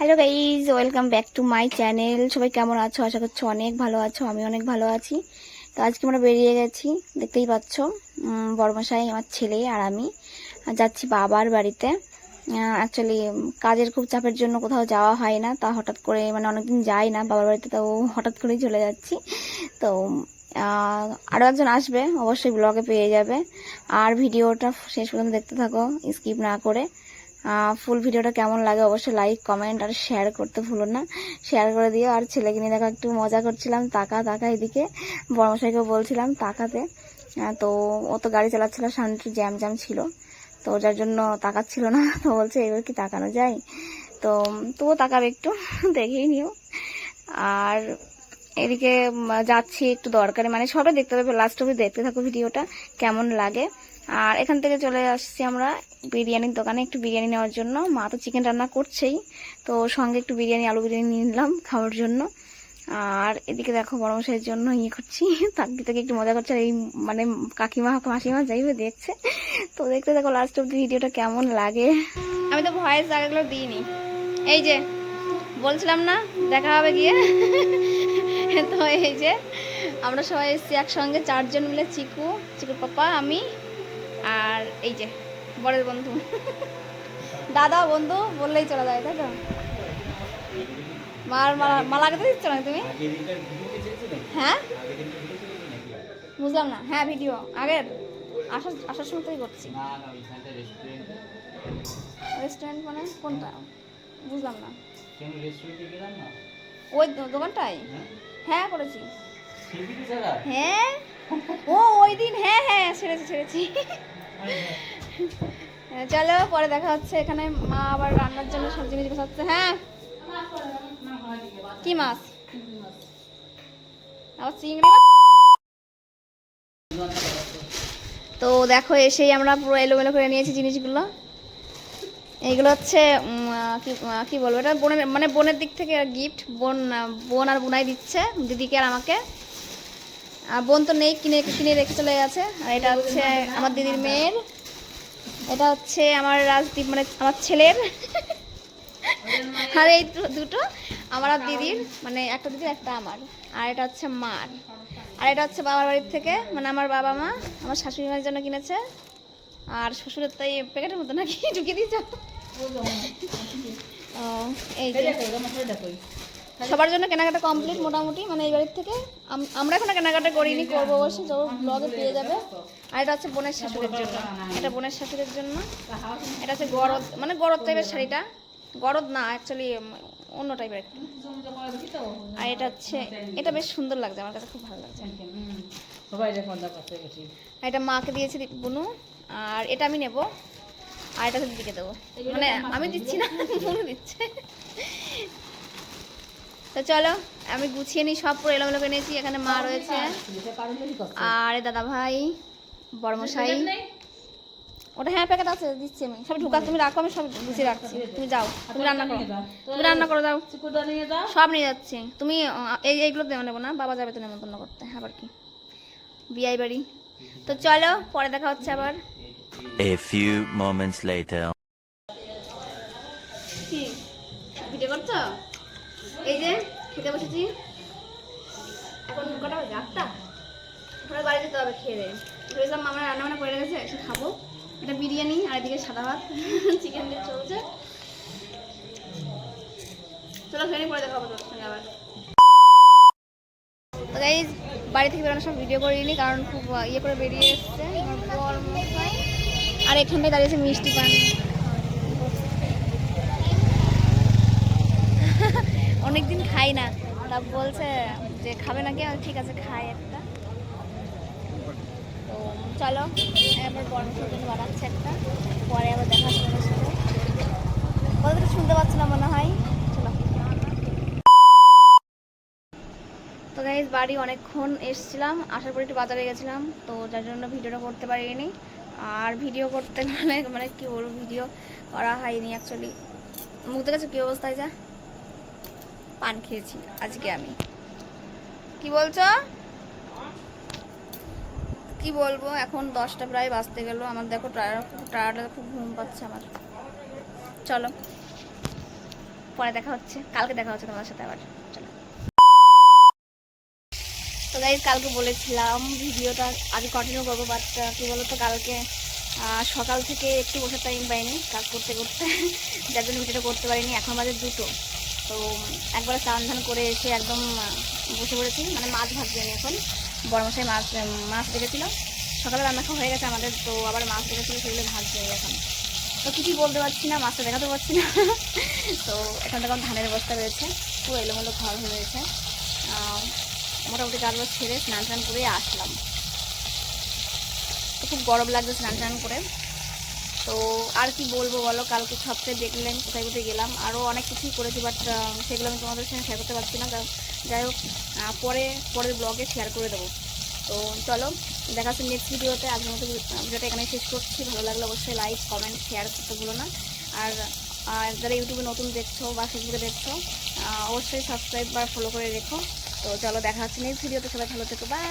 Hello guys welcome back to my channel সবাই কেমন আছো? আশা করছ অনেক ভালো আছো আমি অনেক ভালো আছি। তো আজকে আমরা বেরিয়ে গেছি, দেখতেই পাচ্ছ বড়মশাই, আমার ছেলে আর আমি। যাচ্ছি বাবার বাড়িতে। অ্যাকচুয়ালি কাজের খুব চাপের জন্য কোথাও যাওয়া হয় না, তা হঠাৎ করে মানে অনেকদিন যাই না বাবার বাড়িতে, তো হঠাৎ করেই চলে যাচ্ছি। তো আরও একজন আসবে, অবশ্যই ব্লগে পেয়ে যাবে। আর ভিডিওটা শেষ পর্যন্ত দেখতে থাকো স্কিপ না করে। ফুল ভিডিওটা কেমন লাগে অবশ্যই লাইক কমেন্ট আর শেয়ার করতে ভুলো না। শেয়ার করে দিও। আর ছেলেকে নিয়ে দেখো, একটু মজা করছিলাম, তাকা তাকা এদিকে। বড়মশাইকেও বলছিলাম, তাকাতে। তো ও তো গাড়ি চালাচ্ছিল সামনে জ্যাম জ্যাম ছিল। তো যার জন্য তাকাচ্ছিল না। তো বলছে, এবার কি তাকানো যায়? তো, তবুও তাকাবে একটু, দেখেই নিও। আর এদিকে যাচ্ছি, একটু দরকারি। মানে সবাই দেখতে পাবে লাস্ট অব্দি দেখতে থাকো ভিডিওটা, কেমন লাগে। আর এখান থেকে চলে আসছি আমরা বিরিয়ানির দোকানে। একটু বিরিয়ানি নেওয়ার জন্য। মা তো চিকেন রান্না করছেই। তো সঙ্গে একটু বিরিয়ানি, আলু বিরিয়ানি নিয়ে নিলাম খাওয়ার জন্য। আর এদিকে দেখো বড় মশাইয়ের জন্য ইয়ে করছি। তার থেকে একটু মজা করছে আর এই মানে কাকিমা, মাসিমা যাই হোক দেখছে। তো দেখতে দেখো লাস্ট অব্দি ভিডিওটা কেমন লাগে। আমি তো ভয়েস জায়গাগুলো দিইনি। এই যে, বলছিলাম না, দেখা হবে গিয়ে। তো এই যে, আমরা সবাই এসেছি একসঙ্গে, চারজন মিলে চিকু, চিকুর পাপা, আমি আর এই যে বড়ের বন্ধু। দাদা বন্ধু বললেই চলে যায় তাই তো? মার মালা মালা কেটে দিচ্ছ না তুমি? হ্যাঁ? বুঝলাম না। হ্যাঁ ভিডিও। আগের। আসার আসার সময় তোই করছি। রেস্টুরেন্ট মানে কোনটা? বুঝলাম না। ওই দোকানটাই হ্যাঁ? করেছি। হ্যাঁ? ও ওই দিন হ্যাঁ হ্যাঁ ছেড়েছি ছেড়েছি। হ্যাঁ, চলো পরে দেখা হচ্ছে এখানে। মা আবার রান্নার জন্য সব জিনিস বসাচ্ছে হ্যাঁ? কি মাছ? আবার চিংড়ি তো দেখো এসেই আমরা পুরো এলোমেলো করে নিয়েছি জিনিসগুলো। এইগুলো হচ্ছে কি কি বলব? এটা বোনের মানে বোনের দিক থেকে গিফট বোন বোন আর বোনাই দিচ্ছে দিদিকে আর আমাকে। আর বোন তো নেই কিনে কিনে রেখে চলে গেছে। আর এটা হচ্ছে আমার দিদির মেয়ের। এটা হচ্ছে আমার রাজদীপ মানে আমার ছেলের। আর এই দুটো আমার আর দিদির মানে একটা দিদির একটা আমার। আর এটা হচ্ছে মার। আর এটা হচ্ছে বাবার বাড়ির থেকে মানে আমার বাবা মা আমার শাশুড়ি মায়ের জন্য কিনেছে। আর শ্বশুরের তাই প্যাকেটের মতো নাকি? ঢুকিয়ে দিয়েছ। ও, এই সবার জন্য কেনাকাটা কমপ্লিট মোটামুটি মানে এই বাড়ির থেকে। আম- আমরা এখনও কেনাকাটা করিনি করব অবশ্যই যখন ব্লগে পেয়ে যাবে। আর এটা হচ্ছে বোনের শাশুড়ির জন্য। এটা বোনের শাশুড়ির জন্য। এটা হচ্ছে গরদ মানে গরদ টাইপের শাড়িটা। গরদ না অ্যাকচুয়ালি অন্য টাইপের একটু। আর এটা হচ্ছে এটা বেশ সুন্দর লাগছে আমার কাছে খুব ভালো লাগছে। এটা মাকে দিয়েছি বুনু। আর এটা আমি নেব। আর এটা দিদিকে দেবো। মানে আমি দিচ্ছি না বুনু দিচ্ছে। তো চলো, আমি গুছিয়ে নিই, সব পুরো এলোমেলো করে এখানে মা রয়েছে। আর দাদা ভাই বড়মশাই। ওটা হ্যাঁ প্যাকেট আছে, দিচ্ছি আমি। সব ঢুকা তুমি রাখো, আমি সব গুছিয়ে রাখছি। তুমি যাও, তুমি রান্না করো। তুমি রান্না করো, যাও। সব নিয়ে যাচ্ছি। তুমি এই, এইগুলো নেব না, বাবা যাবে তো নেমন্তন্ন করতে আবার কি। বিয়াই বাড়ি। তো চলো, পরে দেখা হচ্ছে আবার। A few moments later. এই যে, খেতে বসেছি। এখন কটা বাজে? ওরা বাড়ি যেতে হবে খেয়ে। দেয় ভেবেছিলাম মামার রান্না বান্না করে গেছে এসে খাব। এটা বিরিয়ানি আর এদিকে সাদা ভাত। চিকেন দিয়ে চলছে। চলো ফেরি পরে দেখাবো তোর সঙ্গে আবার। বাড়ি থেকে বেরোনোর সব ভিডিও করে নিই কারণ খুব ইয়ে করে বেরিয়ে এসছে। আর এখানটায় দাঁড়িয়েছে মিষ্টি পান। অনেকদিন খাই না। তা বলছে যে খাবে নাকি? ঠিক আছে, খাই একটা। তো চলো, এবার বর্মসের জন্য বানাচ্ছে একটা। পরে আবার দেখা কথা শুনতে পাচ্ছ না মনে হয়। তো গাইজ বাড়ি অনেকক্ষণ এসেছিলাম। আসার পর একটু বাজারে গেছিলাম। তো যার জন্য ভিডিওটা করতে পারিনি। আর ভিডিও করতে মানে মানে কি বলব, ভিডিও করা হয়নি অ্যাকচুয়ালি মুখ দেখেছ কী অবস্থায় যা? পান খেয়েছি, আজকে আমি। কি বলছো? কি বলব, এখন দশটা প্রায় বাজতে গেল। আমার দেখো টায়ারটা খুব ঘুম পাচ্ছে আমার। চলো, পরে দেখা হচ্ছে। কালকে দেখা হচ্ছে তোমার সাথে আবার। চলো। তো গাইজ কালকে বলেছিলাম ভিডিওটা আগে কন্টিনিউ করব বাট কী বলতো, কালকে সকাল থেকে একটু বসার টাইম পাইনি, কাজ করতে করতে। যার জন্য ভিডিওটা করতে পারিনি। এখন বাজে দুটো। তো একবার স্নান ধান করে এসে একদম বসে পড়েছি। মানে মাছ ভাজছি আমি এখন। বড় মশাই মাছ মাছ রেখেছিল সকালে রান্না খাওয়া হয়ে গেছে আমাদের, তো আবার মাছ রেখেছিল সেগুলো ভাজছি এখন। তো কিছুই বলতে পারছি না, মাছটা দেখাতে পারছি না। তো এখন তখন ধানের বস্তা রয়েছে। পুরো এলোমেলো ঘর হয়ে রয়েছে মোটামুটি কাজ ছেড়ে স্নান টান করে আসলাম। তো খুব গরম লাগছে স্নান টান করে। তো আর কি বলব বলো, কালকে সবচেয়ে দেখলেন কোথায় কোথায় গেলাম। আরও অনেক কিছুই করেছি বাট সেগুলো আমি তোমাদের সঙ্গে শেয়ার করতে পারছি না। যাই হোক পরে, পরের ব্লগে শেয়ার করে দেবো। তো চলো, দেখা হচ্ছে নেক্সট ভিডিওতে আজকের মতো ভিডিওটা এখানে শেষ করছি। ভালো লাগলে অবশ্যই লাইক কমেন্ট শেয়ার করতে ভুলো না। আর যারা ইউটিউবে নতুন দেখছ বা ফেসবুকে দেখছ অবশ্যই সাবস্ক্রাইব বা ফলো করে রেখো। তো চলো, দেখা হচ্ছে নেক্সট ভিডিওতে সবাই ভালো থেকো বাই